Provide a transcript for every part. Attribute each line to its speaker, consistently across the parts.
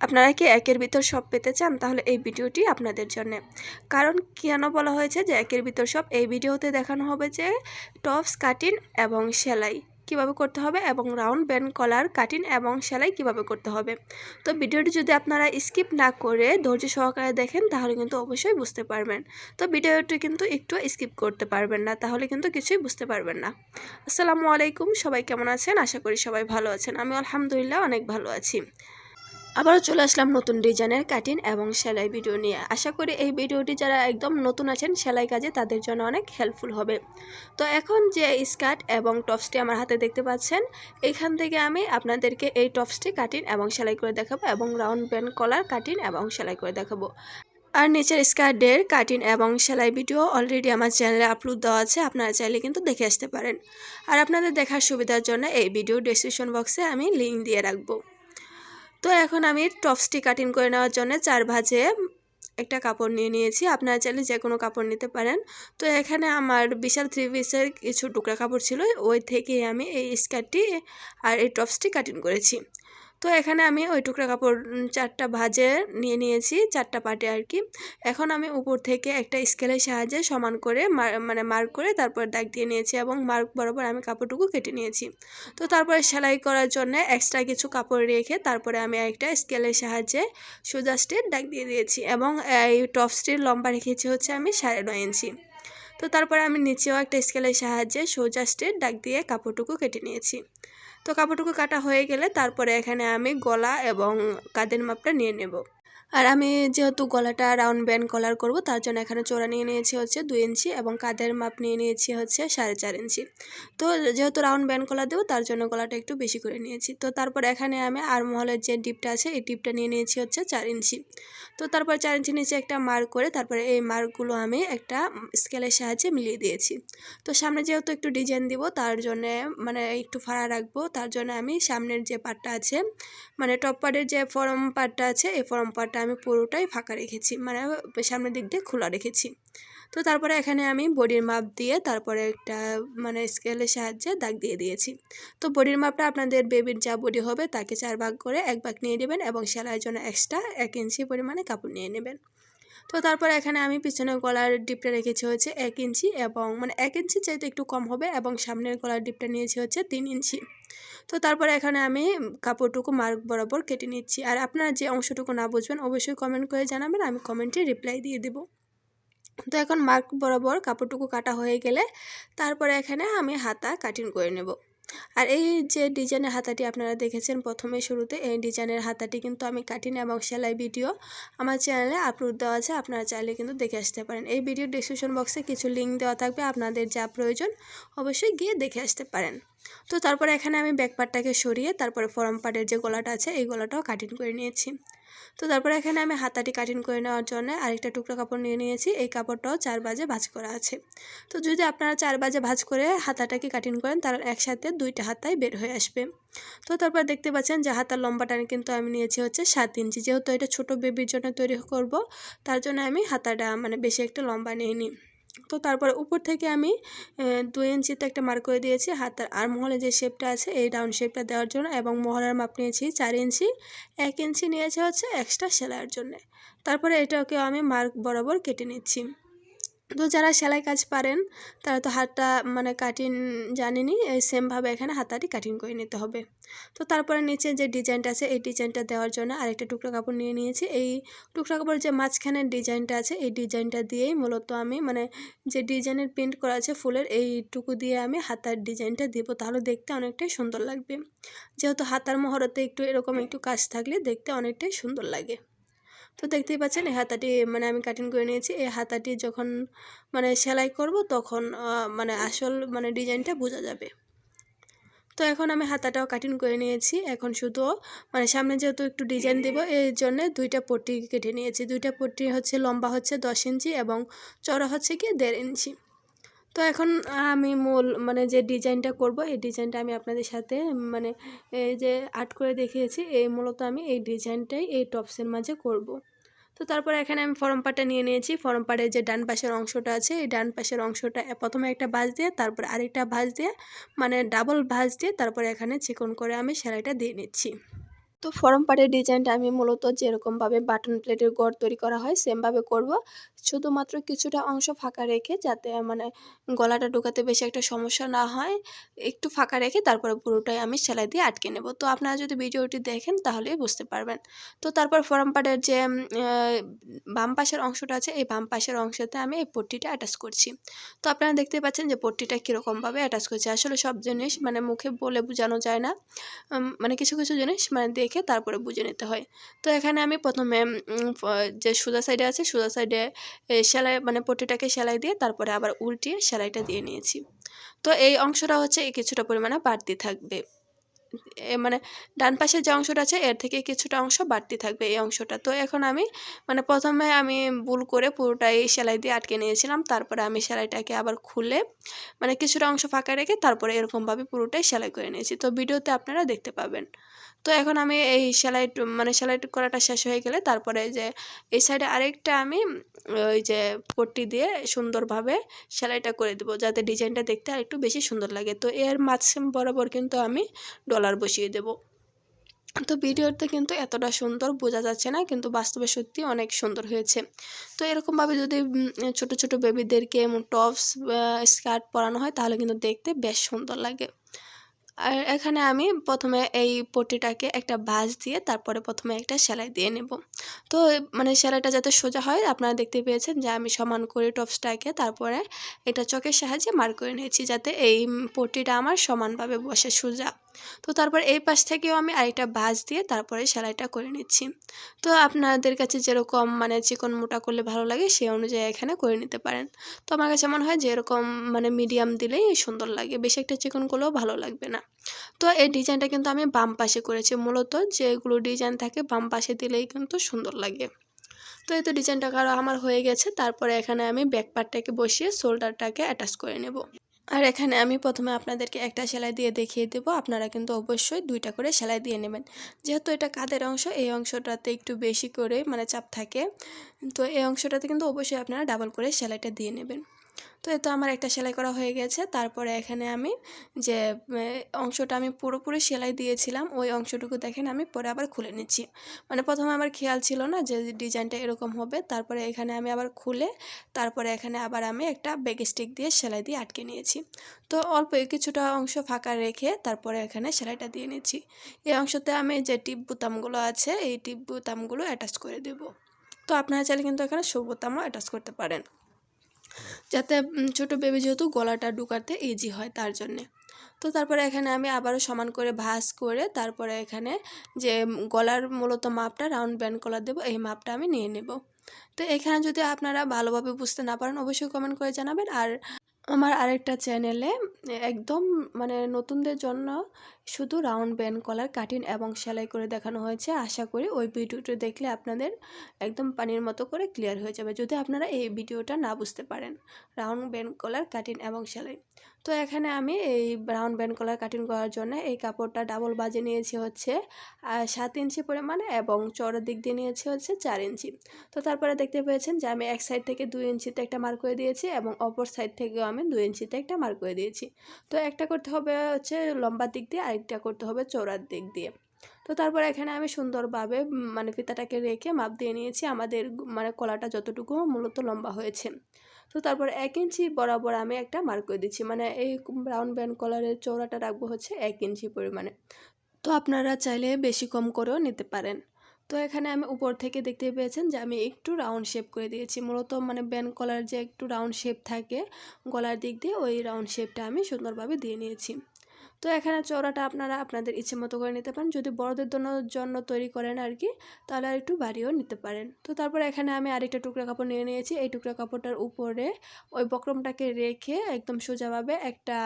Speaker 1: আপনারা কি একের ভিতর সব পেতে চান? তাহলে এই ভিডিওটি আপনাদের জন্য। কারণ কেন বলা হয়েছে যে একের ভিতর সব? এই ভিডিওতে দেখানো হবে যে টপস কাটিং এবং সেলাই কীভাবে করতে হবে এবং রাউন্ড ব্যান্ড কলার কাটিং এবং সেলাই কীভাবে করতে হবে। তো ভিডিওটি যদি আপনারা স্কিপ না করে ধৈর্য সহকারে দেখেন, তাহলে কিন্তু অবশ্যই বুঝতে পারবেন। তো ভিডিওটি কিন্তু একটু স্কিপ করতে পারবেন না, তাহলে কিন্তু কিছুই বুঝতে পারবেন না। আসসালামু আলাইকুম, সবাই কেমন আছেন? আশা করি সবাই ভালো আছেন। আমি আলহামদুলিল্লাহ অনেক ভালো আছি। আবারও চলে আসলাম নতুন ডিজাইনের কাটিং এবং সেলাই ভিডিও নিয়ে। আশা করি এই ভিডিওটি যারা একদম নতুন আছেন, সেলাই কাজে তাদের জন্য অনেক হেল্পফুল হবে। তো এখন যে স্কার্ট এবং টপসটি আমার হাতে দেখতে পাচ্ছেন, এখান থেকে আমি আপনাদেরকে এই টপসটি কাটিং এবং সেলাই করে দেখাবো এবং রাউন্ড ব্যান্ড কলার কাটিং এবং সেলাই করে দেখাবো। আর নিচের স্কার্টের কাটিং এবং সেলাই ভিডিও অলরেডি আমার চ্যানেলে আপলোড দেওয়া আছে, আপনারা চাইলে কিন্তু দেখে আসতে পারেন। আর আপনাদের দেখার সুবিধার জন্য এই ভিডিও ডিসক্রিপশন বক্সে আমি লিঙ্ক দিয়ে রাখব। তো এখন আমি টপসটি কাটিং করে নেওয়ার জন্য চার ভাজে একটা কাপড় নিয়ে নিয়েছি। আপনারা চাইলে যে কোনো কাপড় নিতে পারেন। তো এখানে আমার বিশাল থ্রি পিসের কিছু টুকরা কাপড় ছিল। ওই থেকে আমি এই স্কার্টটি আর এই টপসটি কাটিং করেছি। তো এখানে আমি ওই টুকরা কাপড় চারটা ভাজে নিয়ে নিয়েছি, চারটা পাটে আর কি। এখন আমি উপর থেকে একটা স্কেলের সাহায্যে সমান করে মানে মার্ক করে তারপর দাগ দিয়ে নিয়েছি এবং মার্ক বরাবর আমি কাপড়টুকু কেটে নিয়েছি। তো তারপরে সেলাই করার জন্য এক্সট্রা কিছু কাপড় রেখে তারপরে আমি একটা স্কেলের সাহায্যে সোজা স্টের দাগ দিয়ে দিয়েছি এবং এই টপ স্টির লম্বা রেখেছি হচ্ছে আমি সাড়ে নয় ইঞ্চি। তো তারপরে আমি নিচেও একটা স্কেলের সাহায্যে সোজা স্টের দাগ দিয়ে কাপড়টুকু কেটে নিয়েছি। তো কাপড়টুকু কাটা হয়ে গেলে তারপরে এখানে আমি গলা এবং কাঁধের মাপটা নিয়ে নেব। আর আমি যেহেতু গলাটা রাউন্ড ব্যান্ড কলার করব, তার জন্য এখানে চোরা নিয়ে নিয়েছি হচ্ছে দুই ইঞ্চি এবং কাঁধের মাপ নিয়ে নিয়েছি হচ্ছে সাড়ে চার ইঞ্চি। তো যেহেতু রাউন্ড ব্যান্ড কলার দেবো, তার জন্য গলাটা একটু বেশি করে নিয়েছি। তো তারপর এখানে আমি আরমহলের যে ডিপটা আছে, এই ডিপটা নিয়ে নিয়েছি হচ্ছে চার ইঞ্চি। তো তারপর চার ইঞ্চি নিচে একটা মার্ক করে তারপরে এই মার্কগুলো আমি একটা স্কেলের সাহায্যে মিলিয়ে দিয়েছি। তো সামনে যেহেতু একটু ডিজাইন দিব, তার জন্য মানে একটু ফাড়া রাখব, তার জন্য আমি সামনের যে পার্টটা আছে মানে টপ পার্টের যে ফরম পার্টটা আছে, এই ফরম পার্টটা আমি পুরোটাই ফাঁকা রেখেছি মানে সামনের দিক দিয়ে খোলা রেখেছি। তো তারপরে এখানে আমি বডির মাপ দিয়ে তারপরে একটা মানে স্কেলের সাহায্যে দাগ দিয়ে দিয়েছি। তো বডির মাপটা আপনাদের বেবির যা বডি হবে তাকে চার ভাগ করে এক ভাগ নিয়ে নেবেন এবং সেলাইয়ের জন্য এক্সট্রা এক ইঞ্চি পরিমাণে কাপড় নিয়ে নেবেন। তো তারপর এখানে আমি পিছনের গলার ডিপটা রেখেছি হচ্ছে এক ইঞ্চি এবং মানে এক ইঞ্চি চাইতে একটু কম হবে এবং সামনের গলার ডিপটা নিয়েছি হচ্ছে তিন ইঞ্চি। তো তারপরে এখানে আমি কাপড়টুকু মার্ক বরাবর কেটে নিচ্ছি। আর আপনারা যে অংশটুকু না বুঝবেন অবশ্যই কমেন্ট করে জানাবেন, আমি কমেন্টে রিপ্লাই দিয়ে দেবো। তো এখন মার্ক বরাবর কাপড়টুকু কাটা হয়ে গেলে তারপরে এখানে আমি হাতা কাটিং করে নেব। আর এই যে ডিজাইনের হাতাটি আপনারা দেখেছেন প্রথমে শুরুতে, এই ডিজাইনের হাতাটি কিন্তু আমি কাটিং এবং সেলাই ভিডিও আমার চ্যানেলে আপলোড দেওয়া আছে, আপনারা চাইলে কিন্তু দেখে আসতে পারেন। এই ভিডিও ডিসক্রিপশন বক্সে কিছু লিঙ্ক দেওয়া থাকবে, আপনাদের যা প্রয়োজন অবশ্যই গিয়ে দেখে আসতে পারেন। তো তারপরে এখানে আমি ব্যাক পার্টটাকে সরিয়ে তারপরে ফরম পার্টের যে গলাটা আছে, এই গলাটাও কাটিং করে নিয়েছি। তো তারপরে এখানে আমি হাতাটি কাটিং করে নেওয়ার জন্য আরেকটা টুকরো কাপড় নিয়ে নিয়েছি। এই কাপড়টাও চার বাজে ভাজ করা আছে। তো যদি আপনারা চার বাজে ভাজ করে হাতাটাকে কাটিং করেন তাহলে একসাথে দুইটা হাতাই বের হয়ে আসবে। তো তারপর দেখতে পাচ্ছেন যে হাতার লম্বাটা কিন্তু আমি নিয়েছি হচ্ছে সাত ইঞ্চি। যেহেতু এটা ছোটো বেবির জন্য তৈরি করব, তার জন্য আমি হাতাটা মানে বেশি একটা লম্বা নিয়ে নিই তো তারপরে উপর থেকে আমি দুই ইঞ্চিতে একটা মার্ক করে দিয়েছি। হাতার আর মহলে যে শেপটা আছে, এই ডাউন শেপটা দেওয়ার জন্য এবং মহলার মাপ নিয়েছি চার ইঞ্চি। এক ইঞ্চি নিয়েছে হচ্ছে এক্সট্রা সেলাইয়ের জন্য। তারপরে এটাকে আমি মার্ক বরাবর কেটে নিচ্ছি। তো যারা সেলাই কাজ পারেন, তারা তো হাতটা মানে কাটিং জানেনি সেমভাবে এখানে হাতাটি কাটিং করে নিতে হবে। তো তারপরে নিচে যে ডিজাইনটা আছে, এই ডিজাইনটা দেওয়ার জন্য আরেকটা টুকরা কাপড় নিয়ে নিয়েছি। এই টুকরা কাপড়ের যে মাঝখানের ডিজাইনটা আছে, এই ডিজাইনটা দিয়েই মূলত আমি মানে যে ডিজাইনের প্রিন্ট করা আছে ফুলের, এইটুকু দিয়ে আমি হাতার ডিজাইনটা দিব। তাহলে দেখতে অনেকটাই সুন্দর লাগবে। যেহেতু হাতার মহরতে একটু এরকম একটু কাজ থাকলে দেখতে অনেকটাই সুন্দর লাগে। তো দেখতেই পাচ্ছেন, এই হাতাটি মানে আমি কাটিং করে নিয়েছি। এই হাতাটি যখন মানে সেলাই করব তখন মানে আসল মানে ডিজাইনটা বোঝা যাবে। তো এখন আমি হাতাটাও কাটিং করে নিয়েছি। এখন শুধু মানে সামনে যেহেতু একটু ডিজাইন দেব, এই জন্য দুইটা পট্টি কেটে নিয়েছি। দুইটা পট্টি হচ্ছে লম্বা হচ্ছে দশ ইঞ্চি এবং চড়া হচ্ছে কি দেড় ইঞ্চি। তো এখন আমি মূল মানে যে ডিজাইনটা করব, এই ডিজাইনটা আমি আপনাদের সাথে মানে এই যে আর্ট করে দেখিয়েছি, এই মূলত আমি এই ডিজাইনটাই এই টপসের মাঝে করব। তো তারপর এখানে আমি ফরম পাটটা নিয়ে নিয়েছি, ফরম পাটের যে ডান পাশের অংশটা আছে, এই ডান পাশের অংশটা প্রথমে একটা ভাঁজ দিয়ে, তারপর আরেকটা ভাঁজ দিয়ে মানে ডাবল ভাঁজ দিয়ে, তারপরে এখানে চিকন করে আমি সেলাইটা দিয়ে নিচ্ছি তো ফরম পাড়ের ডিজাইনটা আমি মূলত যেরকমভাবে বাটন প্লেটের গড় তৈরি করা হয়, সেমভাবে করব। শুধুমাত্র কিছুটা অংশ ফাঁকা রেখে যাতে মানে গলাটা ঢোকাতে বেশি একটা সমস্যা না হয়, একটু ফাঁকা রেখে তারপরে পুরোটাই আমি সেলাই দিয়ে আটকে নেব। তো আপনারা যদি ভিডিওটি দেখেন তাহলেই বুঝতে পারবেন। তো তারপর ফরম পাড়ের যে বাম পাশের অংশটা আছে, এই বাম পাশের অংশতে আমি এই পট্টিটা অ্যাটাচ করছি। তো আপনারা দেখতে পাচ্ছেন যে পট্টিটা কীরকমভাবে অ্যাটাচ করছে। আসলে সব জিনিস মানে মুখে বলে বোঝানো যায় না। মানে কিছু কিছু জিনিস মানে দেখে তারপরে বুঝে নিতে হয়। তো এখানে আমি প্রথমে যে সোজা সাইডে আছে সোজা সাইডে সেলাই মানে পটিটাকে সেলাই দিয়ে তারপরে আবার উল্টিয়ে সেলাইটা দিয়ে নিয়েছি। তো এই অংশটা হচ্ছে কিছুটা পরিমাণে বাড়তি থাকবে। মানে ডান পাশের যে অংশটা আছে, এর থেকে কিছুটা অংশ বাড়তি থাকবে এই অংশটা। তো এখন আমি মানে প্রথমে আমি ভুল করে পুরোটাই সেলাই দিয়ে আটকে নিয়েছিলাম। তারপরে আমি সেলাইটাকে আবার খুলে মানে কিছুটা অংশ ফাঁকা রেখে তারপরে এরকমভাবে পুরোটাই সেলাই করে নিয়েছি। তো ভিডিওতে আপনারা দেখতে পাবেন। তো এখন আমি এই সেলাই মানে সেলাই করাটা শেষ হয়ে গেলে তারপরে যে এই সাইডে আরেকটা আমি ওই যে পট্টি দিয়ে সুন্দরভাবে সেলাইটা করে দেবো যাতে ডিজাইনটা দেখতে আর একটু বেশি সুন্দর লাগে। তো এর মাঝখান বরাবর কিন্তু আমি ডলার বসিয়ে দেব। তো ভিডিওতে কিন্তু এতটা সুন্দর বোঝা যাচ্ছে না, কিন্তু বাস্তবে সত্যি অনেক সুন্দর হয়েছে। তো এরকমভাবে যদি ছোট ছোট বেবিদেরকে টপস স্কার্ট পরানো হয় তাহলে কিন্তু দেখতে বেশ সুন্দর লাগে। আর এখানে আমি প্রথমে এই পটিটাকে একটা বাঁশ দিয়ে তারপরে প্রথমে একটা সেলাই দিয়ে নেব। তো মানে সেলাইটা যাতে সোজা হয়, আপনারা দেখতে পেয়েছেন যে আমি সমান করে টপসটাকে তারপরে এটা চকের সাহায্যে মার করে নিয়েছি যাতে এই পটিটা আমার সমানভাবে বসে সোজা। তো তারপর এই পাশ থেকেও আমি আরেকটা বাজ দিয়ে তারপরে সেলাইটা করে নিচ্ছি। তো আপনাদের কাছে যেরকম মানে চিকন মোটা করলে ভালো লাগে সেই অনুযায়ী এখানে করে নিতে পারেন। তো আমার কাছে মনে হয় যে এরকম মানে মিডিয়াম দিলেই সুন্দর লাগে, বেশি একটা চিকন করলেও ভালো লাগবে না। তো এই ডিজাইনটা কিন্তু আমি বাম পাশে করেছি, মূলত যেগুলো ডিজাইন থাকে বাম পাশে দিলেই কিন্তু সুন্দর লাগে। তো এই তো ডিজাইনটা কারও আমার হয়ে গেছে, তারপরে এখানে আমি ব্যাক পার্টটাকে বসিয়ে শোল্ডারটাকে অ্যাটাচ করে নেব। আর এখানে আমি প্রথমে আপনাদেরকে একটা সেলাই দিয়ে দেখিয়ে দেব। আপনারা কিন্তু অবশ্যই দুইটা করে সেলাই দিয়ে নেবেন। যেহেতু এটা কাদের অংশ, এই অংশটাতে একটু বেশি করে মানে চাপ থাকে। তো এই অংশটাতে কিন্তু অবশ্যই আপনারা ডাবল করে সেলাইটা দিয়ে নেবেন। তো এ তো আমার একটা সেলাই করা হয়ে গেছে। তারপরে এখানে আমি যে অংশটা আমি পুরোপুরি সেলাই দিয়েছিলাম, ওই অংশটুকু দেখেন আমি পরে আবার খুলে নিচ্ছি। মানে প্রথমে আমার খেয়াল ছিল না যে ডিজাইনটা এরকম হবে। তারপরে এখানে আমি আবার খুলে, তারপরে এখানে আবার আমি একটা বেগ স্টিক দিয়ে সেলাই দিয়ে আটকে নিয়েছি। তো অল্প কিছুটা অংশ ফাঁকা রেখে তারপরে এখানে সেলাইটা দিয়ে নিচ্ছি। এই অংশতে আমি যে টিপ বুতামগুলো আছে, এই টিপ বুতামগুলো অ্যাটাচ করে দেব। তো আপনারা চাইলে কিন্তু এখানে সবুতামও অ্যাটাচ করতে পারেন। যাতে ছোটো বেবি যেহেতু গলাটা ঢুকাতে ইজি হয় তার জন্যে। তো তারপরে এখানে আমি আবারও সমান করে ভাস করে তারপরে এখানে যে গলার মূলত মাপটা রাউন্ড ব্যান্ড কলার দেবো, এই মাপটা আমি নিয়ে নেব। তো এখানে যদি আপনারা ভালোভাবে বুঝতে না পারেন, অবশ্যই কমেন্ট করে জানাবেন। আর আমার আরেকটা চ্যানেলে একদম মানে নতুনদের জন্য শুধু রাউন্ড ব্যান্ড কলার কাটিং এবং সেলাই করে দেখানো হয়েছে। আশা করি ওই ভিডিওটি দেখলে আপনাদের একদম পানির মতো করে ক্লিয়ার হয়ে যাবে। যদি আপনারা এই ভিডিওটা না বুঝতে পারেন, রাউন্ড ব্যান্ড কলার কাটিং এবং সেলাই। তো এখানে আমি এই রাউন্ড ব্যান্ড কলার কাটিং করার জন্য এই কাপড়টা ডাবল বাজে নিয়েছি হচ্ছে সাত ইঞ্চি পরিমাণে এবং চড়ার দিক দিয়ে নিয়েছি হচ্ছে চার ইঞ্চি। তো তারপরে দেখতে পেয়েছেন যে আমি এক সাইড থেকে দুই ইঞ্চিতে একটা মার্ক করে দিয়েছি এবং অপর সাইড থেকেও আমি দুই ইঞ্চিতে একটা মার্ক করে দিয়েছি। তো একটা করতে হবে হচ্ছে লম্বা দিক দিয়ে আরেকটা করতে হবে চৌড়ার দিক দিয়ে। তো তারপর এখানে আমি সুন্দরভাবে মানে ফিতাটাকে রেখে মাপ দিয়ে নিয়েছি আমাদের মানে কলাটা যতটুকু মূলত লম্বা হয়েছে। তো তারপর এক ইঞ্চি বরাবর আমি একটা মার্ক করে দিচ্ছি মানে এই ব্রাউন ব্যান্ড কলারের চৌড়াটা রাখব হচ্ছে এক ইঞ্চি পরিমাণে। তো আপনারা চাইলে বেশি কম করেও নিতে পারেন। তো এখানে আমি উপর থেকে দেখতে পেয়েছেন যে আমি একটু রাউন্ড শেপ করে দিয়েছি। মূলত মানে ব্যান্ড কলার যে একটু রাউন্ড শেপ থাকে, গলার দিক দিয়ে ওই রাউন্ড শেপটা আমি সুন্দরভাবে দিয়ে নিয়েছি। তো এখানে চওড়াটা আপনারা আপনাদের ইচ্ছে মতো করে নিতে পারেন। যদি বড়দের জন্য তৈরি করেন আর কি তাহলে আর একটু বাড়িয়েও নিতে পারেন। তো তারপর এখানে আমি আরেকটা টুকরা কাপড় নিয়ে নিয়েছি। এই টুকরা কাপড়টার উপরে ওই বক্রমটাকে রেখে একদম সোজাভাবে একটা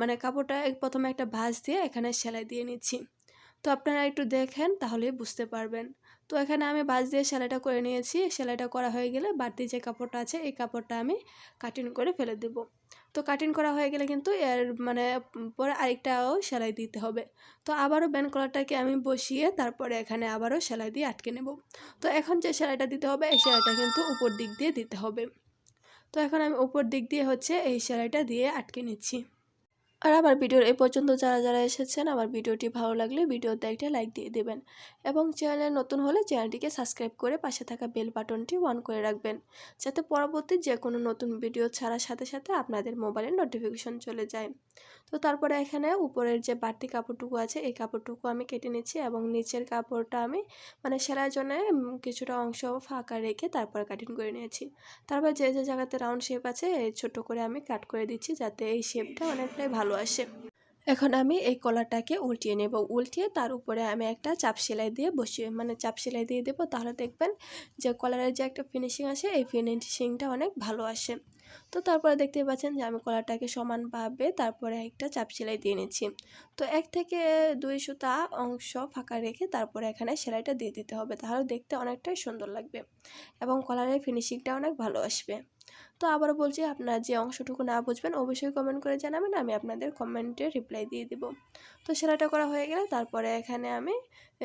Speaker 1: মানে কাপড়টা প্রথমে একটা ভাঁজ দিয়ে এখানে সেলাই দিয়ে নিচ্ছি। তো আপনারা একটু দেখেন তাহলে বুঝতে পারবেন। তো এখানে আমি বাজ দিয়ে সেলাইটা করে নিয়েছি। সেলাইটা করা হয়ে গেলে বাড়তি যে কাপড়টা আছে, এই কাপড়টা আমি কাটিং করে ফেলে দেব। তো কাটিং করা হয়ে গেলে কিন্তু এর মানে পরে আরেকটাও সেলাই দিতে হবে। তো আবারও ব্যান কলারটাকে আমি বসিয়ে তারপরে এখানে আবারও সেলাই দিয়ে আটকে নেব। তো এখন যে সেলাইটা দিতে হবে, এই সেলাইটা কিন্তু উপর দিক দিয়ে দিতে হবে। তো এখন আমি উপর দিক দিয়ে হচ্ছে এই সেলাইটা দিয়ে আটকে নিচ্ছি। আর আমার ভিডিওর এই পর্যন্ত যারা যারা এসেছেন, আমার ভিডিওটি ভালো লাগলে ভিডিওতে একটা লাইক দিয়ে দেবেন এবং চ্যানেলে নতুন হলে চ্যানেলটিকে সাবস্ক্রাইব করে পাশে থাকা বেল বাটনটি অন করে রাখবেন যাতে পরবর্তী যে কোনো নতুন ভিডিও ছাড়ার সাথে সাথে আপনাদের মোবাইলে নোটিফিকেশন চলে যায়। তো তারপরে এখানে উপরের যে বাড়তি কাপড়টুকু আছে, এই কাপড়টুকু আমি কেটে নিচ্ছি এবং নিচের কাপড়টা আমি মানে সেলাইয়ের জন্য কিছুটা অংশ ফাঁকা রেখে তারপরে কাটিং করে নিয়েছি। তারপর যে যে জায়গাতে রাউন্ড শেপ আছে ছোট করে আমি কাট করে দিচ্ছি যাতে এই শেপটা অনেকটাই ভালো আসে। এখন আমি এই কলারটাকে উল্টিয়ে নেব। উল্টিয়ে তার উপরে আমি একটা চাপ সেলাই দিয়ে বসিয়ে মানে চাপ সেলাই দিয়ে দেবো। তাহলে দেখবেন যে কলারের যে একটা ফিনিশিং আসে, এই ফিনিশিংটা অনেক ভালো আসে। তো তারপরে দেখতে পাচ্ছেন যে আমি কলারটাকে সমানভাবে তারপরে একটা চাপ সেলাই দিয়ে নিচ্ছি। তো এক থেকে দুই সুতা অংশ ফাঁকা রেখে তারপরে এখানে সেলাইটা দিয়ে দিতে হবে। তাহলে দেখতে অনেকটাই সুন্দর লাগবে এবং কলারের ফিনিশিংটা অনেক ভালো আসবে। তো আবারও বলছি, আপনারা যে অংশটুকু না বুঝবেন, অবশ্যই কমেন্ট করে জানাবেন, আমি আপনাদের কমেন্টে রিপ্লাই দিয়ে দিব। তো সেলাইটা করা হয়ে গেলে তারপরে এখানে আমি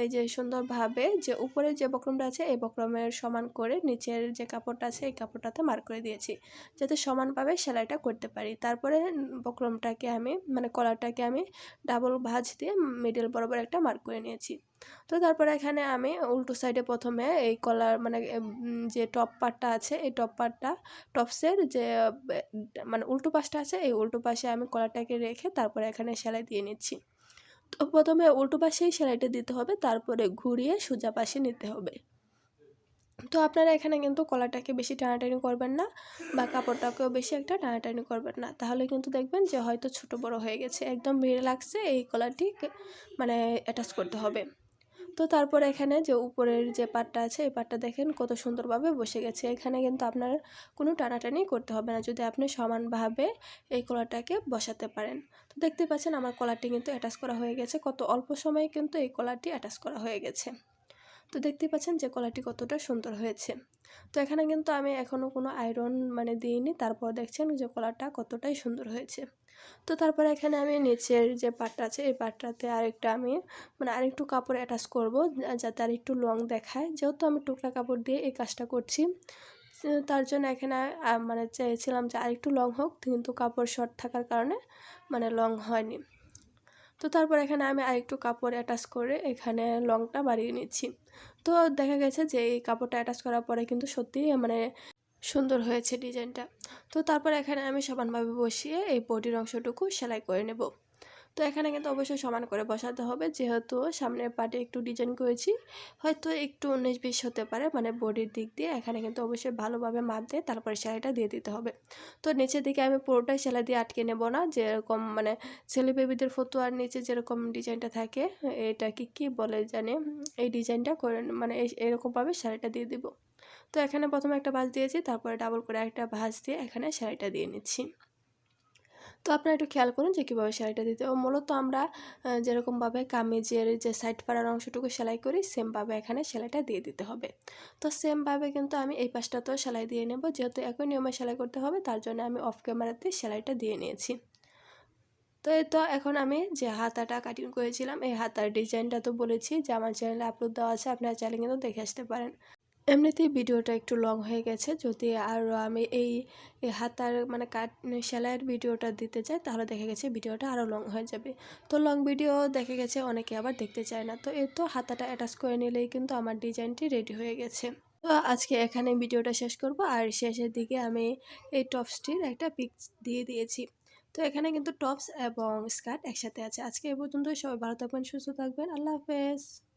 Speaker 1: এই যে সুন্দরভাবে যে উপরে যে বক্রমটা আছে, এই বক্রমের সমান করে নিচের যে কাপড়টা আছে, এই কাপড়টাতে মার করে দিয়েছি, যাতে সমানভাবে সেলাইটা করতে পারি। তারপরে বক্রমটাকে আমি মানে কলারটাকে আমি ডাবল ভাঁজ দিয়ে মিডল বরাবর একটা মার্ক করে নিয়েছি। তো তারপরে এখানে আমি উল্টো সাইডে প্রথমে এই কলার মানে যে টপ পার্টটা আছে, এই টপ পার্টটা টপসের যে মানে উল্টো পাশটা আছে, এই উল্টো পাশে আমি কলারটাকে রেখে তারপরে এখানে সেলাই দিয়ে নিচ্ছি। তো প্রথমে উল্টো পাশেই সেলাইটা দিতে হবে, তারপরে ঘুরিয়ে সোজা পাশে নিতে হবে। তো আপনারা এখানে কিন্তু কলাটাকে বেশি টানাটানি করবেন না বা কাপড়টাকেও বেশি একটা টানাটানি করবেন না। তাহলে কিন্তু দেখবেন যে হয়তো ছোট বড় হয়ে গেছে, একদম ভিড়ে লাগছে, এই কলারটি মানে অ্যাটাচ করতে হবে। তো তারপর এখানে যে উপরের যে পাটটা আছে, এই পাটটা দেখেন কত সুন্দরভাবে বসে গেছে। এখানে কিন্তু আপনার কোনো টানাটানি করতে হবে না। যদি আপনি সমানভাবে এই কলারটাকে বসাতে পারেন। তো দেখতে পাচ্ছেন আমার কলারটি কিন্তু অ্যাটাচ করা হয়ে গেছে। কত অল্প সময়ে কিন্তু এই কলারটি অ্যাটাচ করা হয়ে গেছে। তো দেখতে পাচ্ছেন যে কলারটি কতটা সুন্দর হয়েছে। তো এখানে কিন্তু আমি এখনও কোনো আয়রন মানে দিইনি। তারপর দেখছেন যে কলারটা কতটাই সুন্দর হয়েছে। তো তারপরে এখানে আমি নিচের যে পাটটা আছে, এই পাটটাতে আরেকটা আমি মানে আরেকটু কাপড় অ্যাটাচ করব যাতে আর একটু লং দেখায়। যেহেতু আমি টুকরা কাপড় দিয়ে এই কাজটা করছি তার জন্য এখানে মানে চেয়েছিলাম যে আরেকটু লং হোক, কিন্তু কাপড় শর্ট থাকার কারণে মানে লং হয়নি। তো তারপর এখানে আমি আরেকটু কাপড় অ্যাটাচ করে এখানে লংটা বাড়িয়ে নিচ্ছি। তো দেখা গেছে যে এই কাপড়টা অ্যাটাচ করার পরে কিন্তু সত্যি মানে সুন্দর হয়েছে ডিজাইনটা। তো তারপর এখানে আমি সমানভাবে বসিয়ে এই বডির অংশটুকু সেলাই করে নেব। তো এখানে কিন্তু অবশ্যই সমান করে বসাতে হবে। যেহেতু সামনের পাটে একটু ডিজাইন করেছি, হয়তো একটু উনিশ বিশ হতে পারে। মানে বডির দিক দিয়ে এখানে কিন্তু অবশ্যই ভালোভাবে মাপ দিয়ে তারপরে সেলাইটা দিয়ে দিতে হবে। তো নিচের দিকে আমি পুরোটাই সেলাই দিয়ে আটকে নেব না। যেরকম মানে ছেলে বেবিদের ফতুয়ার নিচে যেরকম ডিজাইনটা থাকে এটা কি কী বলে জানে? এই ডিজাইনটা করে মানে এরকমভাবে সেলাইটা দিয়ে দিব। তো এখানে প্রথমে একটা ভাঁজ দিয়েছি, তারপরে ডাবল করে একটা ভাঁজ দিয়ে এখানে সেলাইটা দিয়ে নিচ্ছি। তো আপনারা একটু খেয়াল করুন যে কীভাবে সেলাইটা দিতে ও মূলত আমরা যেরকমভাবে কামিজের যে সাইড পাড়ার অংশটুকু সেলাই করি, সেমভাবে এখানে সেলাইটা দিয়ে দিতে হবে। তো সেমভাবে কিন্তু আমি এই পাশটাতেও সেলাই দিয়ে নেব, যেহেতু একই নিয়মে সেলাই করতে হবে, তার জন্য আমি অফ ক্যামেরাতে সেলাইটা দিয়ে নিয়েছি। তো এই তো এখন আমি যে হাতাটা কাটিং করেছিলাম, এই হাতার ডিজাইনটা তো বলেছি, যে আমার চ্যানেলে আপলোড দেওয়া আছে, আপনারা চ্যানেল কিন্তু দেখে আসতে পারেন। এমনিতেই ভিডিওটা একটু লং হয়ে গেছে। যদি আরও আমি এই হাতার মানে কাট সেলাইয়ের ভিডিওটা দিতে চাই, তাহলে দেখা গেছে ভিডিওটা আরও লং হয়ে যাবে। তো লং ভিডিও দেখে গেছে, অনেকে আবার দেখতে চায় না। তো এই তো হাতাটা অ্যাটাচ করে নিলেই কিন্তু আমার ডিজাইনটি রেডি হয়ে গেছে। তো আজকে এখানে ভিডিওটা শেষ করব। আর শেষের দিকে আমি এই টপসটির একটা পিক দিয়ে দিয়েছি। তো এখানে কিন্তু টপস এবং স্কার্ট একসাথে আছে। আজকে এ পর্যন্ত সবাই ভালো থাকবেন, সুস্থ থাকবেন। আল্লাহ হাফেজ।